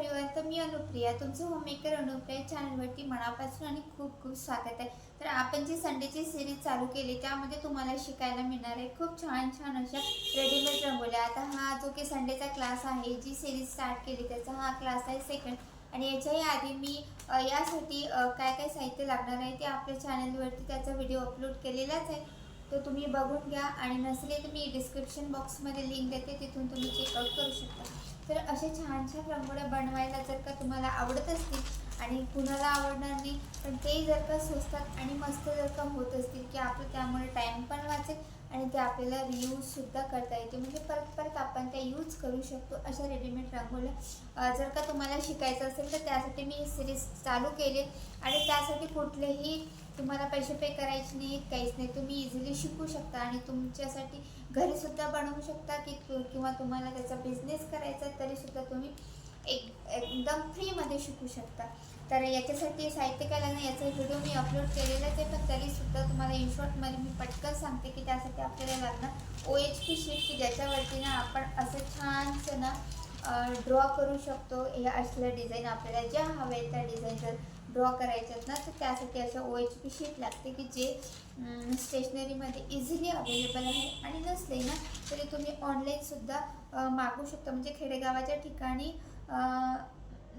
Everyone तर मी अनुप्रिया. तुमचं homemaker Anupriya चॅनलवरती मनापासून आणि खूप खूप स्वागत आहे. तर आपण जी संडेची सिरीज चालू केली त्यामध्ये तुम्हाला शिकायला मिळणार आहे. खूप छान छान अशा रेडीमेड रंगोल्या आता हा जो की संडेचा क्लास आहे जी सिरीज स्टार्ट केली त्याचा हा क्लास आहे सेकंड आणि याच्याही आधी मी यासाठी काय काय साहित्य लागणार आहे ते आपल्या चॅनलवरती त्याचा व्हिडिओ अपलोड केलेलाच आहे. तो तुम्ही बघून घ्या आणि नसले तर मी डिस्क्रिप्शन बॉक्समध्ये लिंक देते तिथून तुम्ही चेकआउट करू शकता. तर असे छान छान रंगोळ्या बनवायला जर का तुम्हाला आवडत असतील आणि कुणाला आवडणार नाही पण ते जर का स्वस्तात आणि मस्त जर का होत असतील की आपलं त्यामुळे टाईम पण वाचेल आणि ते आपल्याला रियूजसुद्धा करता येते. म्हणजे परत परत आपण त्या यूज करू शकतो अशा रेडीमेड रांगोळ्या. जर का तुम्हाला शिकायचं असेल तर त्यासाठी मी ही सिरीज चालू केली आणि त्यासाठी कुठलेही तुम्हाला पैसे पे करायचे नाही काहीच नाही. तुम्ही इझिली शिकू शकता आणि तुमच्यासाठी घरीसुद्धा बनवू शकता की किंवा तुम्हाला त्याचा बिझनेस करायचा आहे तरीसुद्धा तुम्ही एक एकदम फ्रीमध्ये शिकू शकता. तर याच्यासाठी साहित्य याचा व्हिडिओ मी अपलोड केलेलाच आहे पण तरीसुद्धा तुम्हाला इन शॉर्टमध्ये मी पटकन सांगते की त्यासाठी आपल्याला लागणार ओ एच पी शीट की ज्याच्यावरती ना आपण असं छानसं ना ड्रॉ करू शकतो. हे असलं डिझाईन आपल्याला ज्या हवे आहेत त्या डिझाईन जर ड्रॉ करायच्यात ना तर त्यासाठी अशा ओ एच पी शीट लागते की जे स्टेशनरीमध्ये इझिली अवेलेबल आहे आणि नसले ना तरी तुम्ही ऑनलाईनसुद्धा मागू शकता. म्हणजे खेडेगावाच्या ठिकाणी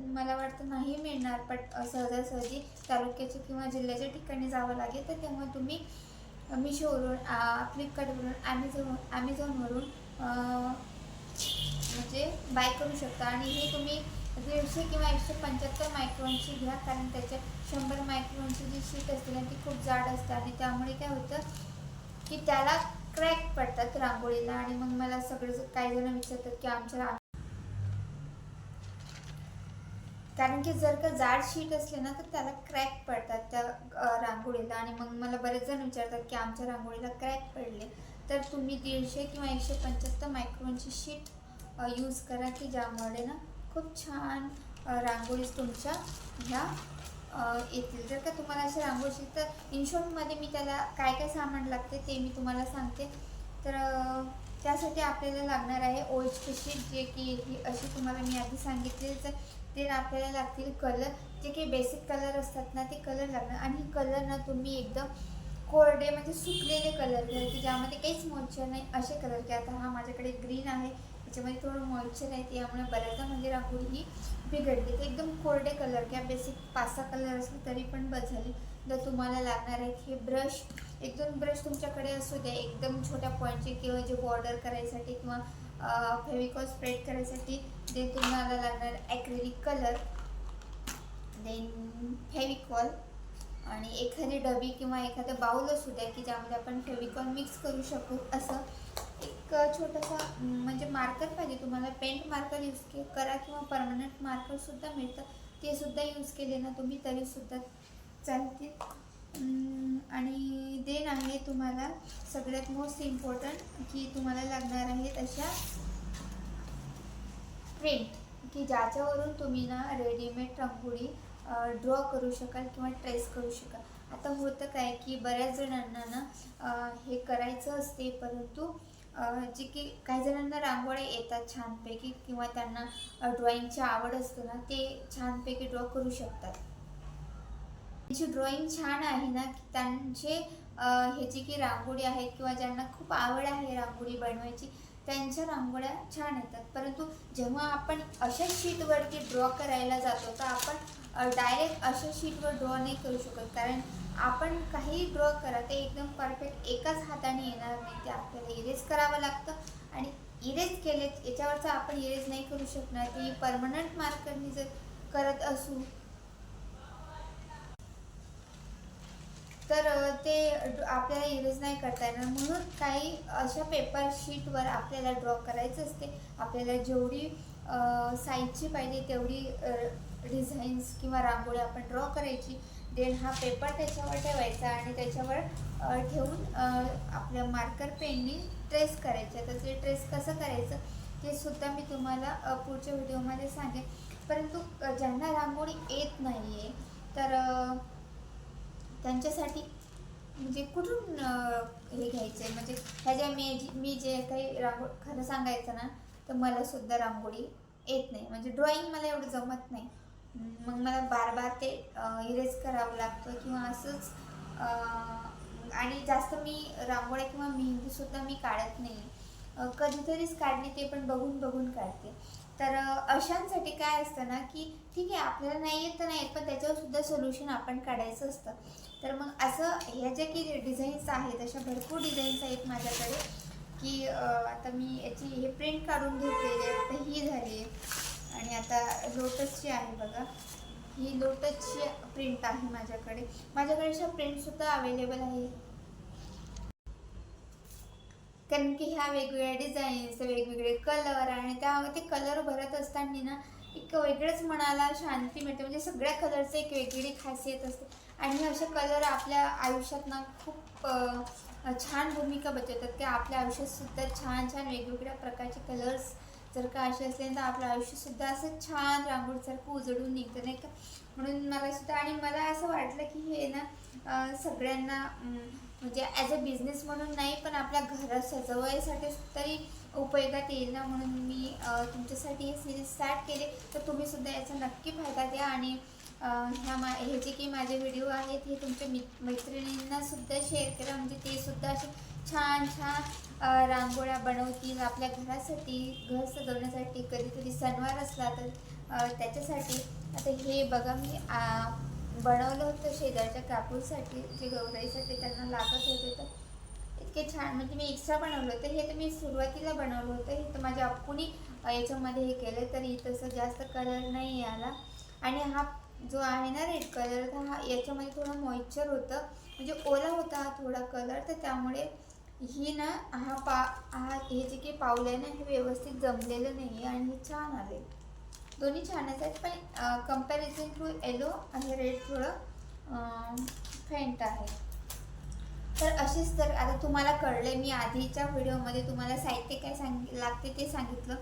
मला वाटतं नाही मिळणार पट सहजासहजी तालुक्याच्या किंवा जिल्ह्याच्या ठिकाणी जावं लागेल. तर तेव्हा तुम्ही मिशोवरून फ्लिपकार्टवरून ॲमेझॉन ॲमेझॉनवरून म्हणजे बाय करू शकता. आणि हे तुम्ही दीडशे किंवा एकशे पंच्याहत्तर मायक्रोनची घ्या कारण त्याच्यात शंभर मायक्रोनची जी शीट असते ना ती खूप जाड असते आणि त्यामुळे काय होतं की त्याला क्रॅक पडतात रांगोळीला आणि मग मला सगळे काही जण विचारतात की आमच्या कारण की जर का जाड शीट असले ना तर त्याला क्रॅक पडतात त्या रांगोळीला आणि मग मला बरेच जण विचारतात की आमच्या रांगोळीला क्रॅक पडले. तर तुम्ही दीडशे किंवा एकशे पंच्याहत्तर मायक्रोनची शीट यूज करा की ज्यामुळे ना खूप छान अ, रांगोळीज तुमच्या ह्या येतील. जर का तुम्हाला अशी रांगोळी तर इन्शॉर्टमध्ये मी त्याला काय काय सामान लागते ते मी तुम्हाला सांगते. तर त्यासाठी आपल्याला लागणार आहे ओल्ड शीट जे की अशी तुम्हाला मी आधी सांगितले. तर ते आपल्याला लागतील कलर जे काही बेसिक कलर असतात ना ते कलर लागणार. आणि कलर ना तुम्ही एकदम कोरडे म्हणजे सुकलेले कलर घ्या की ज्यामध्ये काहीच मॉइश्चर नाही असे कलर घ्या. आता हा माझ्याकडे ग्रीन आहे त्याच्यामध्ये थोडं मॉइश्चर आहे त्यामुळे बऱ्याचदा म्हणजे राहुल ही बिघडली. तर एकदम कोरडे कलर किंवा बेसिक पाच सहा कलर असले तरी पण बस झाली तर तुम्हाला लागणार आहेत हे ब्रश एक दोन ब्रश तुमच्याकडे असू द्या. एकदम छोट्या पॉईंटचे किंवा जे बॉर्डर करायसाठी किंवा फेविकॉल स्प्रेड करायसाठी जे तुम्हाला लागणार ॲक्रेलिक कलर देन फेविकॉल आणि एखादी डबी किंवा एखादं बाऊल असू द्या की ज्यामध्ये आपण फेविकॉल मिक्स करू शकू. असं एक छोटासा म्हणजे मार्कर पाहिजे तुम्हाला. पेंट मार्कर यूज के करा किंवा परमनंट मार्करसुद्धा मिळतं. ते सुद्धा यूज केले ना तुम्ही तरीसुद्धा चालतील आणि देन आहे तुम्हाला सगळ्यात मोस्ट इम्पॉर्टंट की तुम्हाला लागणार आहेत अशा प्रिंट की ज्याच्यावरून तुम्ही ना रेडीमेड रांगोळी ड्रॉ करू शकाल किंवा ट्रेस करू शकाल. आता होतं काय की बऱ्याच जणांना ना हे करायचं असते परंतु जे की काही जणांना रांगोळ्या येतात छानपैकी किंवा त्यांना ड्रॉइंगची आवड असते ना ते छानपैकी ड्रॉ करू शकतात. त्यांची ड्रॉइंग छान आहे ना त्यांचे हे जे की रांगोळी आहेत किंवा ज्यांना खूप आवड आहे रांगोळी बनवायची त्यांच्या रांगोळ्या छान येतात. परंतु जेव्हा आपण अशा शीटवरती ड्रॉ करायला जातो तर आपण डायरेक्ट अशा शीटवर ड्रॉ नाही करू शकत. कारण आपण काही ड्रॉ करा ते एकदम परफेक्ट एकाच हाताने येणार नाही ते आपल्याला इरेज करावं लागतं. आणि इरेज केले याच्यावरचं आपण इरेज नाही करू शकणार. की परमनंट मार्करनी जर करत असू तर ते आपल्याला इरेज नाही करता येणार. म्हणून काही अशा पेपर शीटवर आपल्याला ड्रॉ करायचं असते. आपल्याला जेवढी साईजची पाहिजे तेवढी डिझाईन्स किंवा रांगोळी आपण ड्रॉ करायची. देन हा पेपर त्याच्यावर ठेवायचा आणि त्याच्यावर ठेवून आपल्या मार्कर पेननी ट्रेस करायचे. तर ते ट्रेस कसं करायचं ते सुद्धा मी तुम्हाला पुढच्या व्हिडिओमध्ये सांगेन. परंतु ज्यांना रांगोळी येत नाही आहे तर त्यांच्यासाठी म्हणजे कुठून हे घ्यायचं आहे म्हणजे ह्या ज्या मी मी जे काही रांगो खरं सांगायचं ना तर मला सुद्धा रांगोळी येत नाही. म्हणजे ड्रॉइंग मला एवढं जमत नाही. मग मला बार बार ते इरेज करावं लागतं किंवा असंच आणि जास्त मी रांगोळ्या किंवा मेहंदीसुद्धा मी काढत नाही. कधीतरीच काढणे ते पण बघून बघून काढते. तर अशांसाठी काय असतं ना की ठीक आहे आपल्याला नाही येत तर नाही येत पण त्याच्यावरसुद्धा सोल्युशन आपण काढायचं असतं. तर मग असं ह्या ज्या की डिझाईन्स आहेत अशा भरपूर डिझाईन्स आहेत माझ्याकडे की आता मी याची हे प्रिंट काढून घेतलेली आहे आता ही झाली आणि आता लोटसची आहे बघा. ही लोटसची प्रिंट आहे माझ्याकडे. माझ्याकडे अशा प्रिंटसुद्धा अवेलेबल आहे. कारण की ह्या वेगवेगळ्या डिझाईन्स वेगवेगळे कलर आणि त्यामध्ये ते कलर भरत असताना ना एक वेगळंच मनाला शांती मिळते. म्हणजे सगळ्या कलरचं एक वेगळी खासियत असते. आणि असे कलर आपल्या आयुष्यात ना खूप छान भूमिका बजावतात. की आपल्या आयुष्यात सुद्धा छान छान वेगवेगळ्या प्रकारचे कलर्स जर का असे असले तर आपलं आयुष्यसुद्धा असं छान रांगोळीसारखं उजळून निघतं नाही का? म्हणून मला सुद्धा आणि मला असं वाटलं की हे ना सगळ्यांना म्हणजे ॲज अ बिझनेस म्हणून नाही पण आपल्या घरात सजवायसाठी तरी उपयोगात येईल ना? म्हणून मी तुमच्यासाठी हे सिरीज स्टार्ट केले. तर तुम्ही सुद्धा याचा नक्की फायदा द्या आणि ह्या मा हे जे काही माझे व्हिडिओ आहेत हे तुमच्या मित मैत्रिणींना सुद्धा शेअर करा. म्हणजे ते सुद्धा असे छान छान रांगोळ्या बनवतील. आपल्या घरासाठी घर सजवण्यासाठी कधीतरी सणवार असला तर त्याच्यासाठी. आता हे बघा मी बनवलं होतं शेजारच्या कापूरसाठी जे गौराईसाठी त्यांना लागत होते तर. इतके छान म्हणजे मी एक्स्ट्रा बनवलं होतं. हे तर मी सुरुवातीला बनवलं होतं. हे तर माझ्या अप्पूनी याच्यामध्ये हे केलं तरी तसं जास्त कलर नाही आला. आणि हा जो आहे ना रेड कलर तर हा याच्यामध्ये थोडं मॉइश्चर होतं. म्हणजे ओला होता हा थोडा कलर तर त्यामुळे ही ना हा पा हा हे जे काही पावलं आहे ना हे व्यवस्थित जमलेलं नाही आहे आणि हे छान आले दोन्ही छानच आहेत पण कंपॅरिझन टू येलो आणि रेड थोडं फेंट आहे. तर असेच तर आता तुम्हाला कळलं मी आधीच्या व्हिडिओमध्ये तुम्हाला साहित्य काय सांग लागते ते सांगितलं.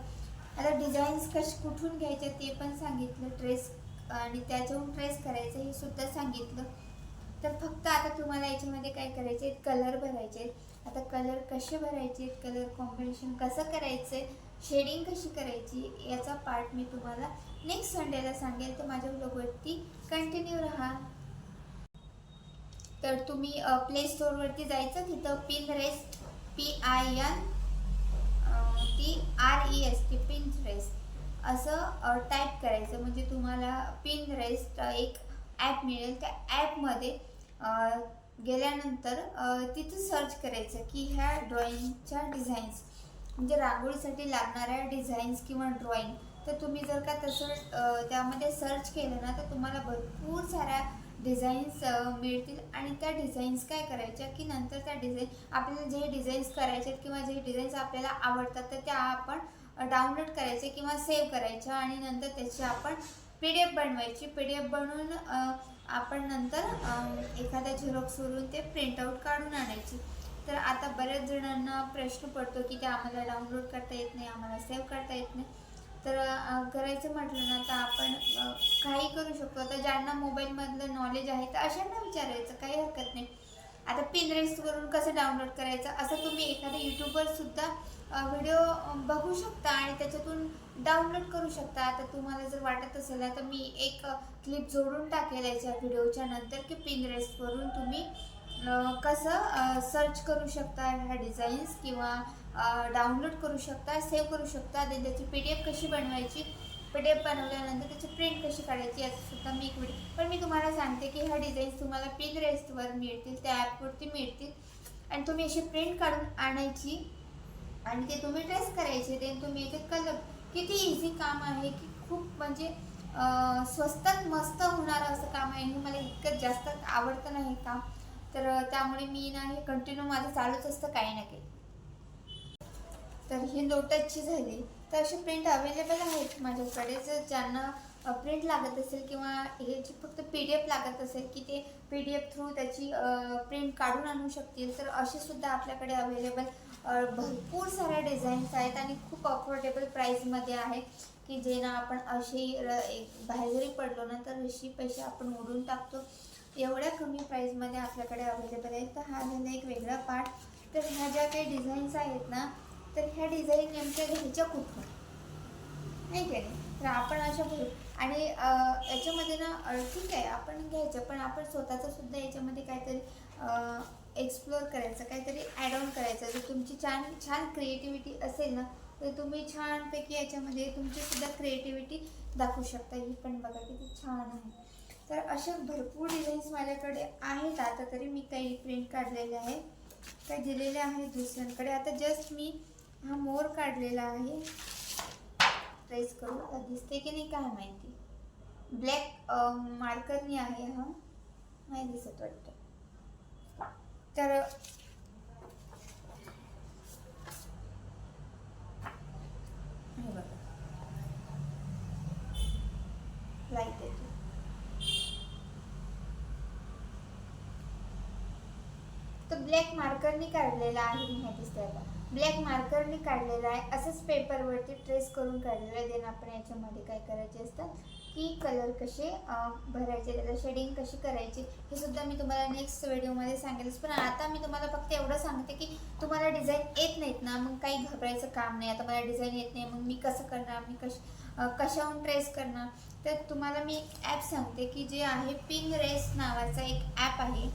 आता डिझाईन्स कश कुठून घ्यायच्या ते पण सांगितलं ड्रेस आणि त्याच्याहून ट्रेस करायचं हे सुद्धा सांगितलं. तर फक्त आता तुम्हाला याच्यामध्ये काय करायचे आहेत? कलर भरायचे आहेत. आता कलर कसे भरायचे आहेत? कलर कॉम्बिनेशन कसं करायचं आहे शेडिंग कशी करायची? याचा पार्ट मी तुम्हाला नेक्स्ट संडेला सांगेल. तर माझ्या ब्लॉगवरती कंटिन्यू राहा. तर तुम्ही प्ले स्टोअरवरती जायचं. तिथं Pinterest P I N T R E S T Pinterest असं टाईप करायचं. म्हणजे तुम्हाला पिन रेस्ट एक ॲप मिळेल. त्या ॲपमध्ये गेल्यानंतर तिथं सर्च करायचं की ह्या ड्रॉइंगच्या डिझाईन्स म्हणजे रांगोळीसाठी लागणाऱ्या डिझाईन्स किंवा ड्रॉइंग तर तुम्ही जर का तसं त्यामध्ये सर्च केलं ना तर तुम्हाला भरपूर साऱ्या डिझाईन्स मिळतील. आणि त्या डिझाईन्स काय करायच्या की नंतर त्या डिझाईन आपल्याला जे डिझाईन्स करायचे आहेत किंवा जे डिझाईन्स आपल्याला आवडतात तर त्या आपण डाउनलोड करायचे किंवा सेव्ह करायच्या आणि नंतर त्याची आपण पी डी एफ बनवायची. पी डी एफ बनवून आपण नंतर एखादा एखाद्या झेरॉक्सवरून ते प्रिंटआउट काढून आणायची. तर आता बऱ्याच जणांना प्रश्न पडतो की ते आम्हाला डाउनलोड करता येत नाही आम्हाला सेव्ह करता येत नाही. तर करायचं म्हटलं ना तर आपण काही करू शकतो. तर ज्यांना मोबाईलमधलं नॉलेज आहे तर अशांना विचारायचं काही हरकत नाही. आता पिनरेस्टवरून कसं डाउनलोड करायचं? असं तुम्ही एखाद्या यूट्यूबवर सुद्धा व्हिडिओ बघू शकता आणि त्याच्यातून डाउनलोड करू शकता. आता तुम्हाला जर वाटत असेल तर मी एक क्लिप जोडून टाकेल याच्या व्हिडिओच्या नंतर की पिनरेस्टवरून तुम्ही कसं सर्च करू शकता ह्या डिझाईन्स किंवा डाउनलोड करू शकता सेव्ह करू शकता. देन त्याची पी डी एफ कशी बनवायची? पी डी एफ बनवल्यानंतर त्याची प्रिंट कशी काढायची याचं सुद्धा मी एक व्हिडिओ पण मी तुम्हाला सांगते की ह्या डिझाईन्स तुम्हाला पिन रेस्टवर मिळतील त्या ॲपवरती मिळतील. आणि तुम्ही अशी प्रिंट काढून आणायची आणि ते तुम्ही ट्रेस करायचे ते तुम्ही याच्यात कलर किती इझी काम आहे की खूप म्हणजे स्वस्तात मस्त होणारं असं काम आहे. आणि मला इतकं जास्त आवडतं नाही काम तर त्यामुळे मी ना हे कंटिन्यू माझं चालूच असतं काही ना काही. तर ही लोटसची झाली. तर असे प्रिंट अवेलेबल आहेत माझ्याकडे. जर ज्यांना प्रिंट लागत असेल किंवा ह्याची फक्त पी डी एफ लागत असेल की ते पी डी एफ थ्रू त्याची प्रिंट काढून आणू शकतील तर असे सुद्धा आपल्याकडे अवेलेबल भरपूर साऱ्या डिझाईन्स आहेत आणि खूप अफोर्डेबल प्राईजमध्ये आहे की जे ना आपण अशी एक बाहेर जरी पडलो ना तर अशी पैसे आपण ओढून टाकतो. एवढ्या कमी प्राईजमध्ये आपल्याकडे अवेलेबल आहेत. तर हा झाला एक वेगळा पार्ट तर ह्या ज्या काही डिझाईन्स आहेत ना तर ह्या डिझाईन नेमक्या घ्यायच्या कुठून नाही का नाही? तर आपण अशा भरू आणि याच्यामध्ये ना ठीक आहे आपण घ्यायचं पण आपण स्वतःचं सुद्धा याच्यामध्ये काहीतरी एक्सप्लोअर करायचं काहीतरी ॲड ऑन करायचं. जर तुमची छान छान क्रिएटिव्हिटी असेल ना तर तुम्ही छानपैकी याच्यामध्ये तुमची सुद्धा क्रिएटिव्हिटी दाखवू शकता. ही पण बघा किती छान आहे. तर अशा भरपूर डिझाईन्स माझ्याकडे आहेत. आता तरी मी काही प्रिंट काढलेले आहे काही दिलेले आहेत दुसऱ्यांकडे. आता जस्ट मी हा मोर काढलेला आहे. ट्रेस करू. आता दिसते की नाही काय माहिती. ब्लॅक मार्करनी आहे हा. नाही दिसत वाटतं. तर लाइट येतो तो ब्लॅक मार्करनी काढलेला आहे. मी हे दिसतंय ब्लॅक मार्करने काढलेला आहे. असंच पेपरवरती ट्रेस करून काढलेलं आहे. देन आपण याच्यामध्ये काय करायचे असतात की कलर कसे भरायचे त्याला शेडिंग कशी करायची हे सुद्धा मी तुम्हाला नेक्स्ट व्हिडिओमध्ये सांगेलच. पण आता मी तुम्हाला फक्त एवढं सांगते की तुम्हाला डिझाईन येत नाहीत ना मग काही घाबरायचं काम नाही. आता मला डिझाईन येत नाही मग मी कसं करणार मी कश कशाहून ट्रेस करणार? तर तुम्हाला मी एक ॲप सांगते की जे आहे पिंग रेस नावाचा एक ॲप आहे.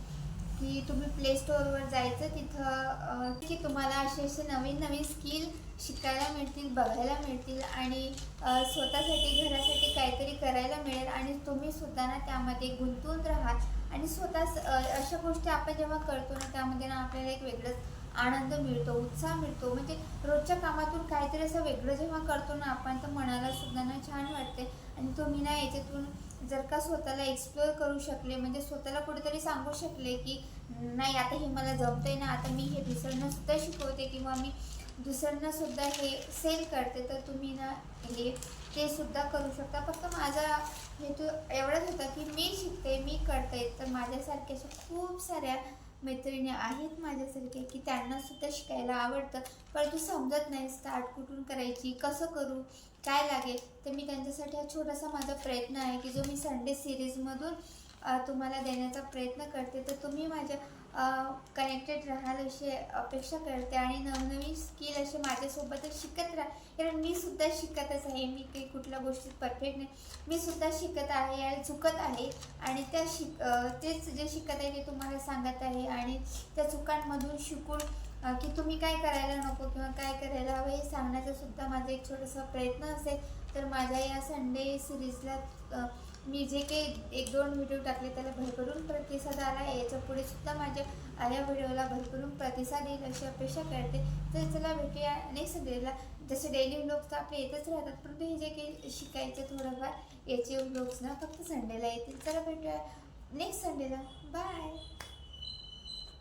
की तुम्ही प्ले स्टोअरवर जायचं तिथं की तुम्हाला असे असे नवीन नवीन स्किल शिकायला मिळतील बघायला मिळतील आणि स्वतःसाठी घरासाठी काहीतरी करायला मिळेल आणि तुम्ही सुद्धा ना त्यामध्ये गुंतून राहाल आणि स्वतः अशा गोष्टी आपण जेव्हा करतो ना त्यामध्ये ना आपल्याला एक वेगळंच आनंद मिळतो उत्साह मिळतो. म्हणजे रोजच्या कामातून काहीतरी असं वेगळं जेव्हा करतो ना आपण तर मनाला सुद्धा ना छान वाटते. आणि तुम्ही ना याच्यातून जर का स्वतःला एक्सप्लोअर करू शकले म्हणजे स्वतःला कुठेतरी सांगू शकले की नाही आता हे मला जमतंय ना आता मी हे दुसऱ्यांना सुद्धा शिकवते किंवा मी दुसऱ्यांना सुद्धा हे सेल करते तर तुम्ही ना हे ते सुद्धा करू शकता. फक्त माझा हेतू एवढाच होता की मी शिकते मी करते. तर माझ्यासारख्या अशा खूप साऱ्या मैत्रिणी आहेत माझ्यासारखे की त्यांना सुद्धा शिकायला आवडतं. परंतु समजत नाही स्टार्ट कुठून करायची कसं करू काय लागेल? तर मी त्यांच्यासाठी हा छोटासा माझा प्रयत्न आहे की जो मी संडे सिरीजमधून तुम्हाला देण्याचा प्रयत्न करते तर तुम्ही माझ्या कनेक्टेड राहाल अशी अपेक्षा करते आणि नवनवीन स्किल असे माझ्यासोबतच शिकत राहा. कारण मी सुद्धा शिकतच आहे. मी काही कुठल्या गोष्टीत परफेक्ट नाही. मी सुद्धा शिकत आहे आणि चुकत आहे. आणि त्या शिक तेच जे शिकत आहे ते तुम्हाला सांगत आहे. आणि त्या चुकांमधून शिकून की तुम्ही काय करायला नको किंवा काय करायला हवं हे सांगण्याचा सुद्धा माझा एक छोटासा प्रयत्न असेल. तर माझ्या या संडे सिरीजला मी जे काही एक दोन व्हिडिओ टाकले त्याला भरभरून प्रतिसाद आला आहे. याच्यापुढे सुद्धा माझ्या आल्या या व्हिडिओला भरभरून प्रतिसाद येईल अशी अपेक्षा करते. तर चला भेटूया नेक्स्ट संडेला जसे डेली व्लॉग्स तर आपले येतच राहतात परंतु हे जे काही शिकायचे थोडंफार याचे व्लॉग्स ना फक्त संडेला येतील. चला भेटूया नेक्स्ट संडेला बाय